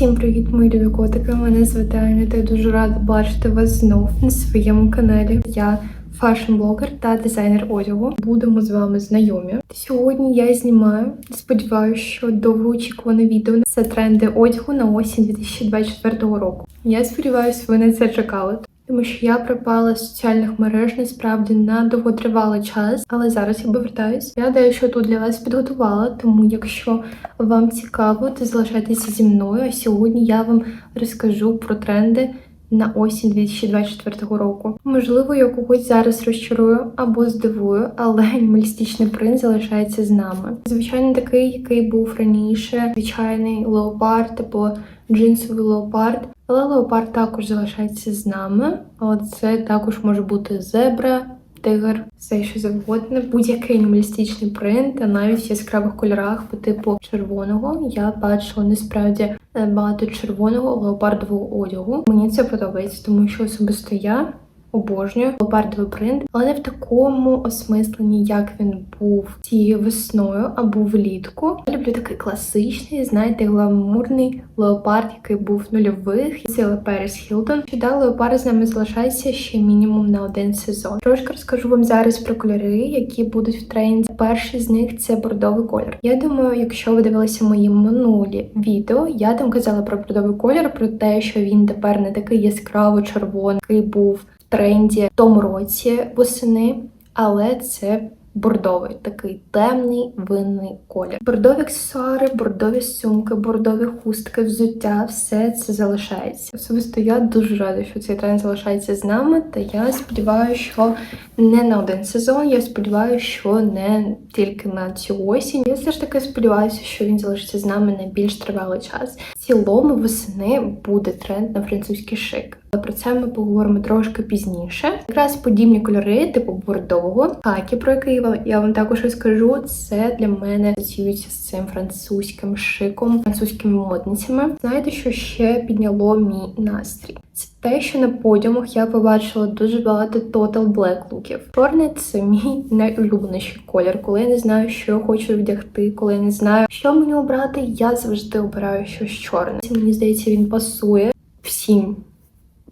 Всім привіт, мої любі котики. Мене звати Аня, та я дуже рада бачити вас знов на своєму каналі. Я фашн-блогер та дизайнер одягу. Будемо з вами знайомі. Сьогодні я знімаю. Сподіваюся, що довгоочікуване відео це тренди одягу на осінь 2024 року. Я сподіваюся, ви на це чекали. Тому що я пропала з соціальних мереж насправді на довготривалий час, але зараз я повертаюсь. Я дещо тут для вас підготувала, тому якщо вам цікаво, то залишайтеся зі мною. А сьогодні я вам розкажу про тренди на осінь 2024 року. Можливо, я когось зараз розчарую або здивую, але анімалістичний принт залишається з нами. Звичайно, такий, який був раніше, звичайний леопард або джинсовий леопард. Але леопард також залишається з нами. Але це також може бути зебра, тигр, все що завгодно, будь-який анімалістичний принт, а навіть в яскравих кольорах по типу червоного. Я бачила насправді е, багато червоного леопардового одягу. Мені це подобається, тому що особисто я. Обожнюю леопардовий принт, але не в такому осмисленні, як він був цією весною або влітку. Я люблю такий класичний, знаєте, гламурний леопард, який був нульових. Це Перес Хілтон. Чуда леопард з нами залишається ще мінімум на один сезон. Трошки розкажу вам зараз про кольори, які будуть в тренді. Перший з них це бордовий колір. Я думаю, якщо ви дивилися мої минулі відео, я там казала про бордовий колір, про те, що він тепер не такий яскраво червоний, який був тренді в тому році восени, але це бордовий, такий темний винний колір. Бордові аксесуари, бордові сумки, бордові хустки, взуття все це залишається. Особисто я дуже рада, що цей тренд залишається з нами. Та я сподіваюся, що не на один сезон. Я сподіваюся, що не тільки на цю осінь. Я все ж таки сподіваюся, що він залишиться з нами на більш тривалий час. Цілому восени буде тренд на французький шик. Але про це ми поговоримо трошки пізніше. Якраз подібні кольори, типу бордового, хакі, про який я вам також розкажу. Це для мене асоціюється з цим французьким шиком, французькими модницями. Знаєте, що ще підняло мій настрій? Це те, що на подіумах я побачила дуже багато Total Black луків. Чорний це мій найулюбленіший колір. Коли я не знаю, що я хочу вдягти, коли я не знаю, що мені обрати, я завжди обираю щось чорне. Мені здається, він пасує всім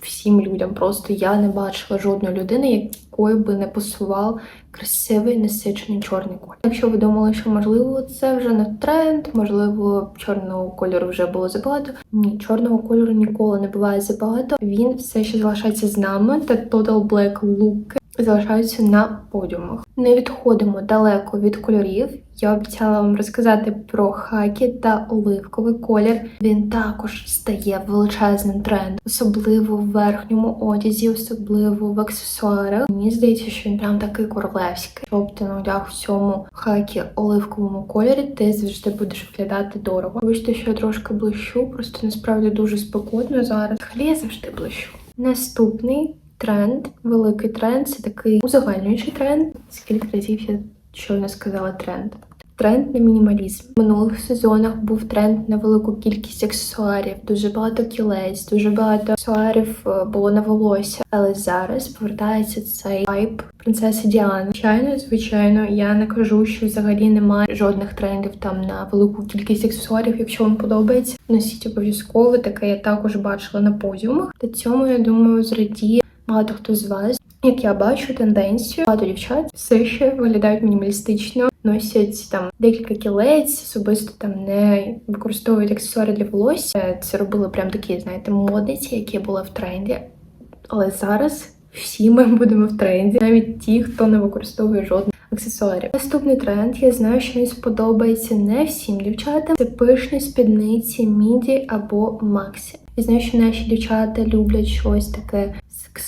всім людям. Просто я не бачила жодної людини, якої би не пасував красивий насичений чорний колір. Якщо ви думали, що можливо це вже не тренд, можливо, чорного кольору вже було забагато. Ні, чорного кольору ніколи не буває забагато. Він все ще залишається з нами. Та Total Black луки залишаються на подіумах. Не відходимо далеко від кольорів. Я обіцяла вам розказати про хакі та оливковий колір. Він також стає величезним трендом, особливо в верхньому одязі, особливо в аксесуарах. Мені здається, що він прям такий королевський. Щоб ти на одяг в цьому хакі оливковому кольорі, ти завжди будеш виглядати дорого. Вибачте, що я трошки блищу, просто насправді дуже спекотно зараз. Взагалі я завжди блищу. Наступний тренд, великий тренд це такий узагальнюючий тренд. Скільки разів я щойно сказала тренд. Тренд на мінімалізм. В минулих сезонах був тренд на велику кількість аксесуарів, дуже багато кілець, дуже багато аксесуарів е, було на волосся. Але зараз повертається цей хайп принцеси Діани. Звичайно, звичайно, я не кажу, що взагалі немає жодних трендів там на велику кількість аксесуарів. Якщо вам подобається, носіть обов'язково. Таке я також бачила на подіумах. Та цьому я думаю, зрадіє багато хто з вас. Як я бачу тенденцію, багато дівчат все ще виглядають мінімалістично, носять там декілька кілець, особисто там не використовують аксесуари для волосся. Це робили прям такі, знаєте, модниці, які були в тренді. Але зараз всі ми будемо в тренді, навіть ті, хто не використовує жодних аксесуарів. Наступний тренд, я знаю, що він сподобається не всім дівчатам. Це пишні спідниці, міді або максі. Я знаю, що наші дівчата люблять щось таке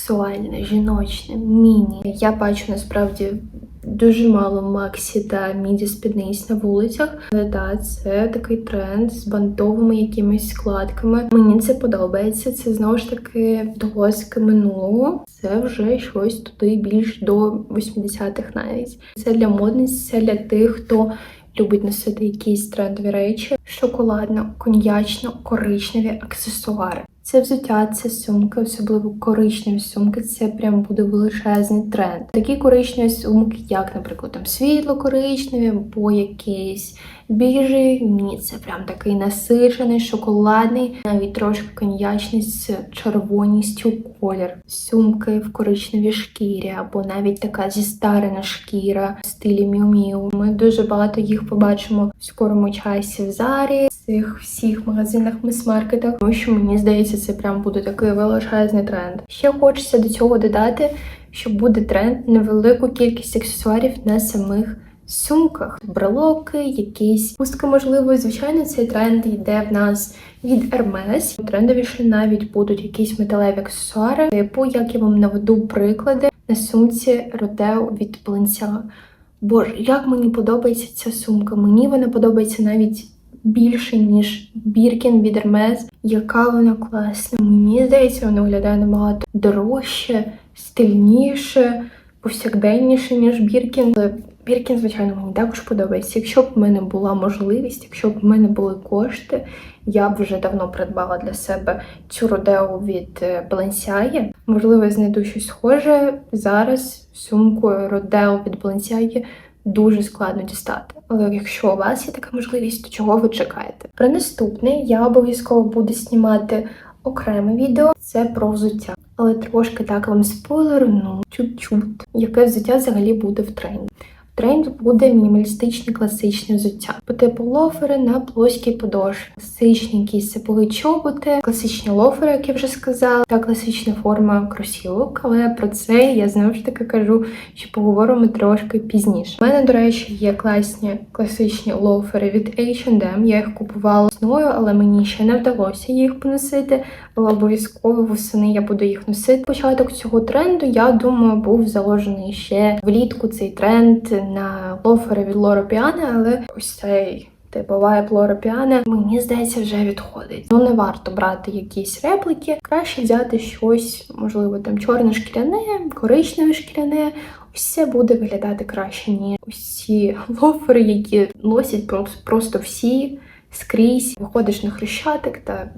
сексуальне, жіночне, міні. Я бачу насправді дуже мало максі та міді спідниць на вулицях. Але так, це такий тренд з бантовими якимись складками. Мені це подобається. Це знову ж таки догоски минулого. Це вже щось туди більш до 80-х навіть. Це для модниць, це для тих, хто. Любить носити якісь трендові речі, шоколадно, коньячно, коричневі аксесуари. Це взуття, це сумки, особливо коричневі сумки. Це прям буде величезний тренд. Такі коричневі сумки, як, наприклад, там світло-коричневі або якісь біжі. Ні, це прям такий насичений, шоколадний, навіть трошки коньячний з червоністю колір. Сумки в коричневій шкірі, або навіть така зістарена шкіра в стилі Міу-Міу. Ми дуже багато їх побачимо в скорому часі в зарі, в цих всіх магазинах, мис-маркетах, тому що мені здається, це прям буде такий величезний тренд. Ще хочеться до цього додати, що буде тренд на велику кількість аксесуарів на самих сумках, брелоки, якісь пустки, можливо, звичайно, цей тренд йде в нас від Hermes. Трендовіше навіть будуть якісь металеві аксесуари, типу, як я вам наведу приклади на сумці Rodeo від Balenciaga. Боже, як мені подобається ця сумка. Мені вона подобається навіть більше, ніж Біркін від Hermes. Яка вона класна. Мені здається, вона виглядає набагато дорожче, стильніше, повсякденніше, ніж Біркін. Але Біркін, звичайно, мені також подобається. Якщо б в мене була можливість, якщо б в мене були кошти, я б вже давно придбала для себе цю родео від е, Balenciaga. Можливо, я знайду щось схоже. Зараз сумку родео від Balenciaga дуже складно дістати. Але якщо у вас є така можливість, то чого ви чекаєте? Про наступне я обов'язково буду знімати окреме відео. Це про взуття. Але трошки так вам спойлерну чуть-чуть. Яке взуття взагалі буде в тренді? В тренді буде мінімалістичне класичне взуття. По типу лофери на плоскій подошві, класичні якісь сапоги чоботи, класичні лофери, як я вже сказала, та класична форма кросівок. Але про це я знову ж таки кажу, що поговоримо трошки пізніше. У мене, до речі, є класні класичні лофери від H&M. Я їх купувала весною, але мені ще не вдалося їх поносити. Але обов'язково восени я буду їх носити. Початок цього тренду, я думаю, був заложений ще влітку цей тренд на лофери від Лора Піана, але ось цей. Типу вайб Лора Піана, мені здається, вже відходить. Ну не варто брати якісь репліки. Краще взяти щось, можливо, там чорне шкіряне, коричневе шкіряне. Ось це буде виглядати краще, ніж ці лофери, які носять просто всі скрізь. Виходиш на хрещатик та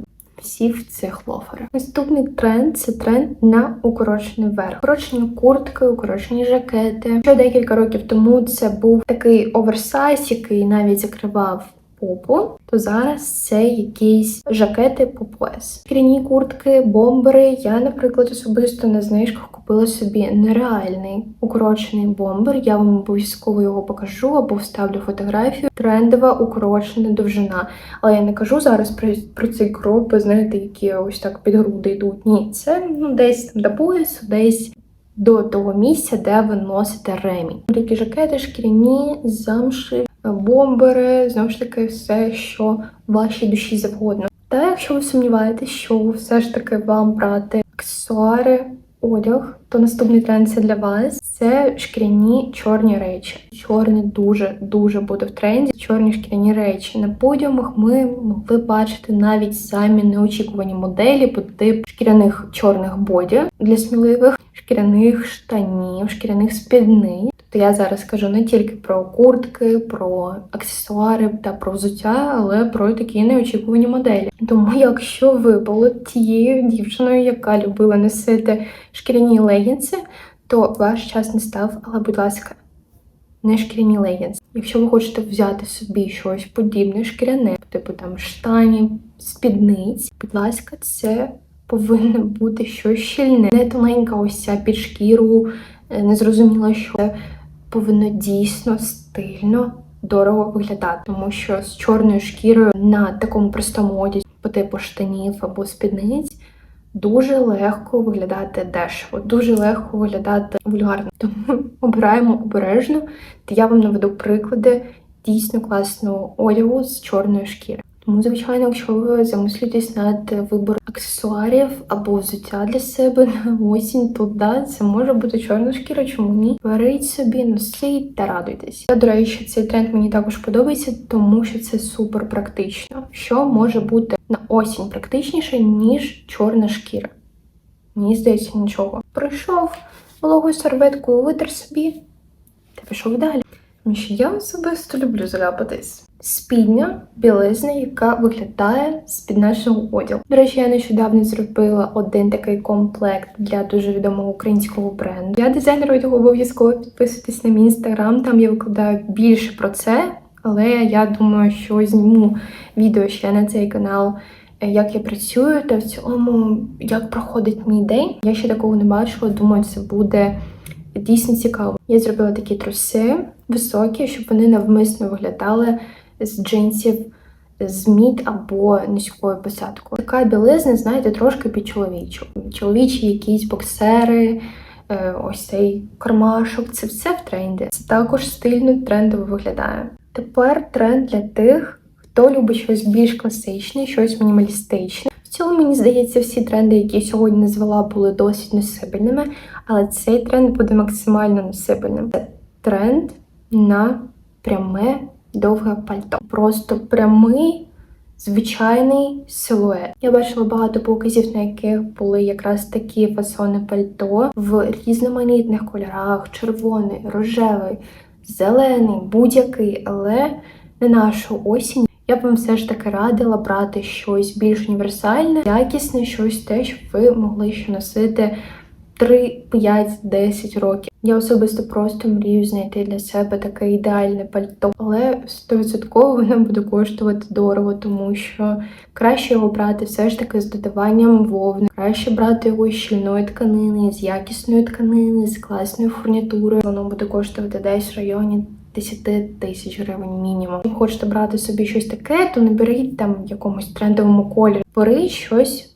всі в цих лоферах. Наступний тренд це тренд на укорочений верх. Укорочені куртки, укорочені жакети. Ще декілька років тому це був такий оверсайз, який навіть закривав попу, то зараз це якісь жакети по пояс. Шкіряні куртки, бомбери. Я, наприклад, особисто на знижках купила собі нереальний укорочений бомбер. Я вам обов'язково його покажу або вставлю фотографію. Трендова укорочена довжина. Але я не кажу зараз про, про цей кроп, знаєте, які ось так під груди йдуть. Ні, це ну десь там до поясу, десь. До того місця, де ви носите ремінь. Такі жакети, шкіряні, замши, бомбери, знову ж таки, все, що вашій душі завгодно. Та якщо ви сумніваєтесь, що все ж таки вам брати аксесуари, одяг, то наступний тренд це для вас. Це шкіряні чорні речі. Чорні дуже дуже буде в тренді. Чорні шкіряні речі. На подіумах ми могли бачити навіть самі неочікувані моделі по типу шкіряних чорних боді для сміливих, шкіряних штанів, шкіряних спідниць. То я зараз кажу не тільки про куртки, про аксесуари та про взуття, але про такі неочікувані моделі. Тому, якщо ви були тією дівчиною, яка любила носити шкіряні легінси, то ваш час не став, але, будь ласка, не шкіряні легінси. Якщо ви хочете взяти собі щось подібне, шкіряне, типу там штані, спідниць, будь ласка, це повинно бути щось щільне, не тоненька ось ця під шкіру, е, незрозуміло, що це повинно дійсно стильно. Дорого виглядати, тому що з чорною шкірою на такому простому одязі, по типу штанів або спідниць, дуже легко виглядати дешево, дуже легко виглядати вульгарно. Тому обираємо обережно, я вам наведу приклади дійсно класного одягу з чорної шкіри. Тому, звичайно, якщо ви замислюєтесь над вибором аксесуарів або взуття для себе на осінь, то да, це може бути чорна шкіра, чому ні? Беріть собі, носіть та радуйтесь. Та, до речі, цей тренд мені також подобається, тому що це супер практично. Що може бути на осінь практичніше, ніж чорна шкіра? Мені здається, нічого. Прийшов вологою серветкою, витер собі та пішов далі. Тому я особисто люблю заляпатись. Спідня білизна, яка виглядає з-під нашого одягу. До речі, я нещодавно зробила один такий комплект для дуже відомого українського бренду. Я дизайнер одягу обов'язково підписуйтесь на мій інстаграм, там я викладаю більше про це. Але я думаю, що зніму відео ще на цей канал, е, як я працюю, та в цілому як проходить мій день. Я ще такого не бачила. Думаю, це буде дійсно цікаво. Я зробила такі труси високі, щоб вони навмисно виглядали з джинсів з мід або низькою посадкою. Така білизна, знаєте, трошки під чоловічу. Чоловічі якісь боксери, е, ось цей кармашок, це все в тренді. Це також стильно, трендово виглядає. Тепер тренд для тих, хто любить щось більш класичне, щось мінімалістичне. В цілому, мені здається, всі тренди, які я сьогодні назвала, були досить носибельними, але цей тренд буде максимально носибельним. Це тренд на пряме довге пальто. Просто прямий. Звичайний силует. Я бачила багато показів, на яких були якраз такі фасони пальто в різноманітних кольорах: червоний, рожевий, зелений, будь-який, але не нашу осінь. Я б вам все ж таки радила брати щось більш універсальне, якісне, щось те, щоб ви могли ще носити 3, 5, 10 років. Я особисто просто мрію знайти для себе таке ідеальне пальто, але 100% воно буде коштувати дорого, тому що краще його брати все ж таки з додаванням вовни, краще брати його з щільної тканини, з якісної тканини, з класною фурнітурою. Воно буде коштувати десь в районі 10 тисяч гривень мінімум. Якщо хочете брати собі щось таке, то не беріть там в якомусь трендовому кольорі. Бери щось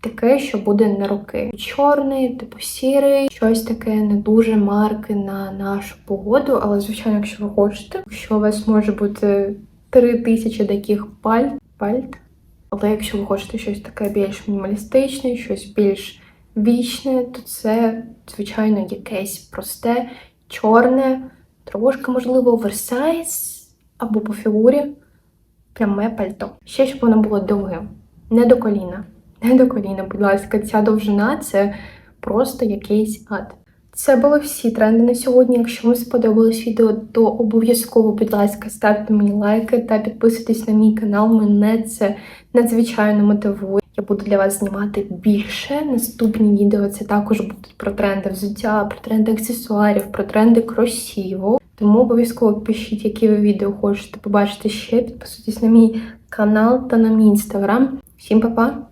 таке, що буде на руки. Чорний, типу сірий, щось таке не дуже марки на нашу погоду. Але, звичайно, якщо ви хочете, що у вас може бути три тисячі таких пальт, пальт. Але якщо ви хочете щось таке більш мінімалістичне, щось більш вічне, то це, звичайно, якесь просте, чорне, трошки, можливо, оверсайз або по фігурі пряме пальто. Ще щоб воно було довгим, не до коліна. Не до коліна, будь ласка, ця довжина це просто якийсь ад. Це були всі тренди на сьогодні. Якщо вам сподобалось відео, то обов'язково, будь ласка, ставте мені лайки та підписуйтесь на мій канал. Мене це надзвичайно мотивує. Я буду для вас знімати більше. Наступні відео це також будуть про тренди взуття, про тренди аксесуарів, про тренди кросівок. Тому обов'язково пишіть, які ви відео хочете побачити ще. Підписуйтесь на мій канал та на мій інстаграм. Всім па-па!